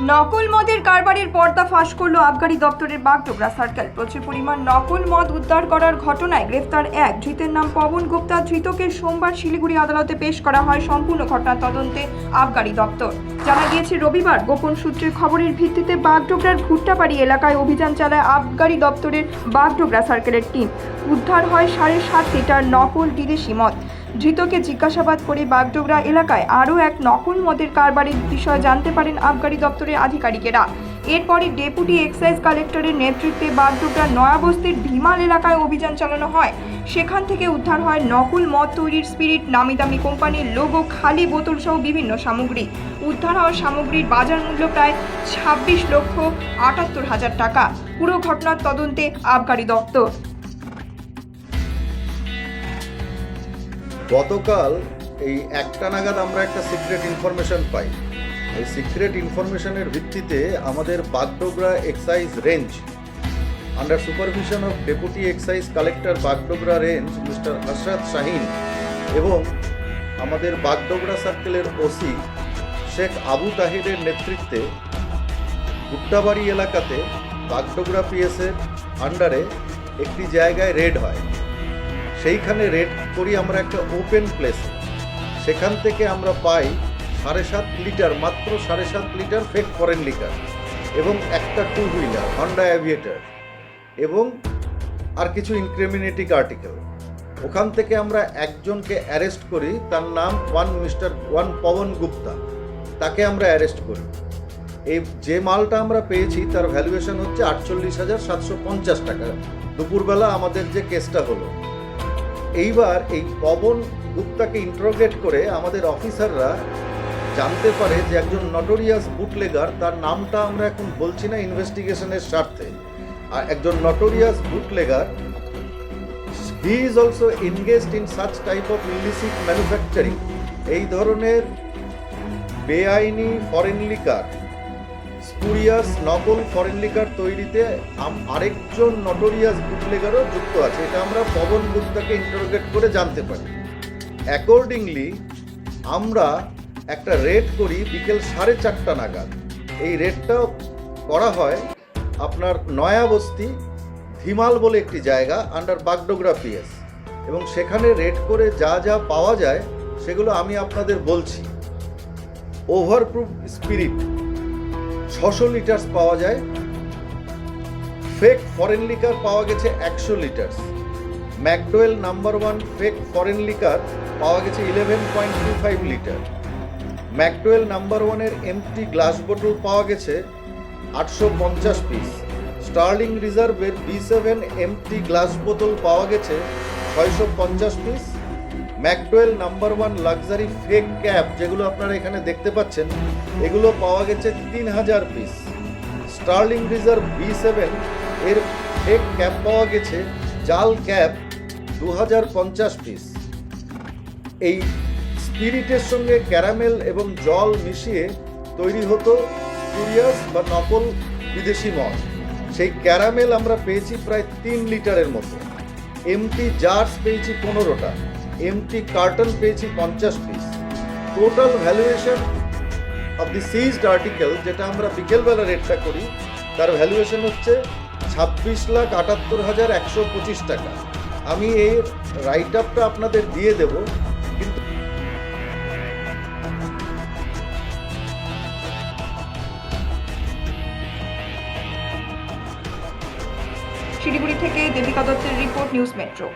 নকল মদের কারবারের পর্দা ফাঁস করল আবগারি দপ্তরের বাগডোগরা সার্কেল। প্রচুর পরিমাণ নকল মদ উদ্ধার করার ঘটনায় গ্রেফতার এক। ধৃতের নাম পবন গুপ্তা। ধৃতকে সোমবার শিলিগুড়ি আদালতে পেশ করা হয় সম্পূর্ণ ঘটনা তদন্তে আবগারি দপ্তর। জানা গিয়েছে, রবিবার গোপন সূত্রের খবরের ভিত্তিতে বাগডোগরার ভুট্টাবাড়ি এলাকায় অভিযান চালায় আবগারি দপ্তরের বাগডোগরা সার্কেলের টিম। উদ্ধার হয় সাড়ে সাত লিটার নকল বিদেশি মদ। ধৃতকে জিজ্ঞাসাবাদ করে বাগডোগরা এলাকায় আরও এক নকল মদের কারবারের বিষয়ে জানতে পারেন আবগারি দপ্তরের আধিকারিকেরা। এরপরই ডেপুটি এক্সাইজ কালেক্টরের নেতৃত্বে বাগডোগরা নয়াবস্তির ভিমাল এলাকায় অভিযান চালানো হয়। সেখান থেকে উদ্ধার হয় নকল মদ তৈরির স্পিরিট নামি দামি কোম্পানির লোগো, খালি বোতল সহ বিভিন্ন সামগ্রী। উদ্ধার হওয়া সামগ্রীর বাজার মূল্য প্রায় ছাব্বিশ লক্ষ আটাত্তর হাজার টাকা। পুরো ঘটনার তদন্তে আবগারি দপ্তর। গতকাল এই একটা নাগাদ আমরা একটা সিক্রেট ইনফরমেশন পাই। এই সিক্রেট ইনফরমেশনের ভিত্তিতে আমাদের Bagdogra excise range under supervision of deputy excise collector Bagdogra range mister Hasrat Shahin এবং আমাদের বাগডোগরা সার্কেলের ওসি শেখ আবু তাহিরের নেতৃত্বে গুট্টাবাড়ি এলাকাতে বাগডোগরা পিএসের আন্ডারে একটি জায়গায় রেড হয়। সেইখানে রেড করি আমরা একটা ওপেন প্লেস। সেখান থেকে আমরা পাই সাড়ে সাত লিটার, মাত্র সাড়ে সাত লিটার ফেক ফরেন লিটার এবং একটা টু হুইলার হন্ডা অ্যাভিয়েটার এবং আর কিছু ইনক্রিমিনেটিক আর্টিকেল। ওখান থেকে আমরা একজনকে অ্যারেস্ট করি, তার নাম one mister, one Pawan Gupta. তাকে আমরা অ্যারেস্ট করি। এই যে মালটা আমরা পেয়েছি, তার ভ্যালুয়েশন হচ্ছে আটচল্লিশ হাজার সাতশো পঞ্চাশ টাকা। দুপুরবেলা আমাদের যে কেসটা হলো এইবার এই পবন গুপ্তাকে ইন্টারোগেট করে আমাদের অফিসাররা জানতে পারে যে একজন নটোরিয়াস বুটলেগার তার নামটা আমরা এখন বলছি না ইনভেস্টিগেশনের স্বার্থে। আর একজন notorious bootlegger he is also engaged in such type of illicit manufacturing এই ধরনের বেআইনি ফরেন লিকার স্পুরিয়াস নকল ফরেন লিকার তৈরিতে আরেকজন নটোরিয়াস বুটলেগারও যুক্ত আছে। এটা আমরা পবন গুপ্তাকে ইন্টারোগেট করে জানতে পারি। অ্যাকর্ডিংলি আমরা একটা রেড করি বিকেল সাড়ে চারটা নাগাদ। এই রেডটা করা হয় আপনার নয়াবস্তি, ধিমাল বলে একটি জায়গা আন্ডার বাগডোগরা পিএস। এবং সেখানে রেড করে যা যা পাওয়া যায়, সেগুলো আমি আপনাদের বলছি। ওভারপ্রুফ স্পিরিট ছশো লিটার্স পাওয়া যায়। ফেক ফরেন লিকার পাওয়া গেছে একশো litres McDowell number one fake foreign liquor পাওয়া গেছে eleven point two five litre McDowell number ওয়ানের এমটি গ্লাস বোতল পাওয়া গেছে আটশো পঞ্চাশ পিস স্টার্লিং রিজার্ভের বি সেভেন এমটি গ্লাস বোতল পাওয়া গেছে ছয়শো পঞ্চাশ piece McDowell number one luxury fake cap যেগুলো আপনারা এখানে দেখতে পাচ্ছেন, এগুলো পাওয়া গেছে তিন হাজার piece. Sterling Reserve B seven এর ফেক ক্যাপ পাওয়া গেছে, জাল ক্যাপ দু হাজার পঞ্চাশ পিস। এই স্পিরিটের সঙ্গে ক্যারামেল এবং জল মিশিয়ে তৈরি হতো কুরিয়াস বা নকল বিদেশি মদ। সেই ক্যারামেল আমরা পেয়েছি প্রায় তিন লিটারের মতো। এমটি জার্স পেয়েছি পনেরোটা। এমটি কার্টন পেয়েছি পঞ্চাশ piece total valuation of the seized article যেটা আমরা বিকেলবেলা রেটটা করি, তার ভ্যালুয়েশন হচ্ছে ছাব্বিশ লাখ আটাত্তর হাজার একশো পঁচিশ টাকা। আমি এই রাইট আপটা আপনাদের দিয়ে দেব, কিন্তু শিলিগুড়ি থেকে দেবিকা দত্তের রিপোর্ট, নিউজ মেট্রো।